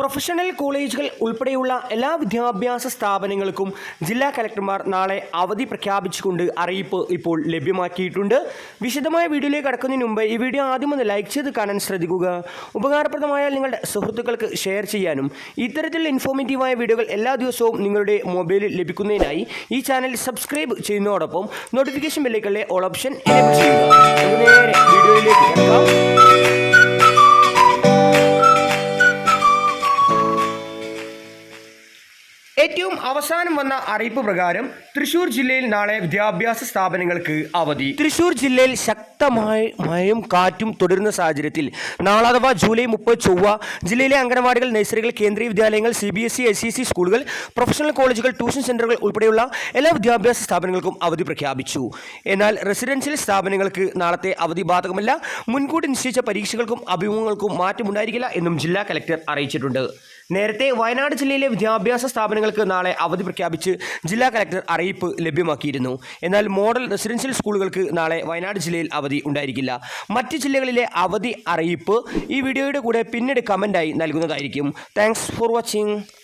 Professional കോളേജുകൾ ഉൾപ്പെടെയുള്ള എല്ലാ വിദ്യാഭ്യാസ സ്ഥാപനങ്ങൾക്കും ജില്ലാ കലക്ടർമാർ നാളെ അവധി പ്രഖ്യാപിച്ചുകൊണ്ട് അറിയിപ്പ് ഇപ്പോൾ ലഭ്യമാക്കിയിട്ടുണ്ട്. വിശദമായ വീഡിയോയിലേക്ക് കടക്കുന്നതിന് മുമ്പ് ഈ വീഡിയോ ആദ്യം ഒന്ന് ലൈക്ക് ചെയ്ത് കാണാൻ ശ്രദ്ധിക്കുക. ഉപകാരപ്രദമായാൽ നിങ്ങളുടെ സുഹൃത്തുക്കൾക്ക് ഷെയർ ചെയ്യാനും ഇത്തരത്തിലുള്ള ഇൻഫോർമേറ്റീവായ വീഡിയോകൾ എല്ലാ ദിവസവും നിങ്ങളുടെ മൊബൈലിൽ ലഭിക്കുന്നതിനായി ഈ ചാനൽ സബ്സ്ക്രൈബ് ചെയ്യുന്നതോടൊപ്പം നോട്ടിഫിക്കേഷൻ ബെല്ലേക്കുള്ള ഓൾ ഓപ്ഷൻ ചെയ്യുക. വീഡിയോയിലേക്ക് ഏറ്റവും അവസാനം വന്ന അറിയിപ്പ് പ്രകാരം തൃശൂർ ജില്ലയിൽ നാളെ വിദ്യാഭ്യാസ സ്ഥാപനങ്ങൾക്ക് അവധി. തൃശൂർ ജില്ലയിൽ ശക്തമായ മഴയും കാറ്റും തുടരുന്ന സാഹചര്യത്തിൽ നാളെ അഥവാ ജൂലൈ മുപ്പത് ചൊവ്വ ജില്ലയിലെ അംഗനവാടികൾ നഴ്സറികൾ കേന്ദ്രീയ വിദ്യാലയങ്ങൾ സി ബി എസ് ഇ എസ് സ്കൂളുകൾ പ്രൊഫഷണൽ കോളേജുകൾ ട്യൂഷൻ സെന്ററുകൾ ഉൾപ്പെടെയുള്ള എല്ലാ വിദ്യാഭ്യാസ സ്ഥാപനങ്ങൾക്കും അവധി പ്രഖ്യാപിച്ചു. എന്നാൽ റെസിഡൻഷ്യൽ സ്ഥാപനങ്ങൾക്ക് നാളത്തെ അവധി ബാധകമല്ല. മുൻകൂട്ടി നിശ്ചയിച്ച പരീക്ഷകൾക്കും അഭിമുഖങ്ങൾക്കും മാറ്റമുണ്ടായിരിക്കില്ല എന്നും ജില്ലാ കലക്ടർ അറിയിച്ചിട്ടുണ്ട്. നേരത്തെ വയനാട് ജില്ലയിലെ വിദ്യാഭ്യാസ സ്ഥാപനങ്ങൾക്ക് നാളെ അവധി പ്രഖ്യാപിച്ച് ജില്ലാ കലക്ടർ അറിയിപ്പ് ലഭ്യമാക്കിയിരുന്നു. എന്നാൽ മോഡൽ റെസിഡൻഷ്യൽ സ്കൂളുകൾക്ക് നാളെ വയനാട് ജില്ലയിൽ അവധി ഉണ്ടായിരിക്കില്ല. മറ്റ് ജില്ലകളിലെ അവധി അറിയിപ്പ് ഈ വീഡിയോയുടെ കൂടെ പിന്നീട് കമന്റായി നൽകുന്നതായിരിക്കും. Thanks for watching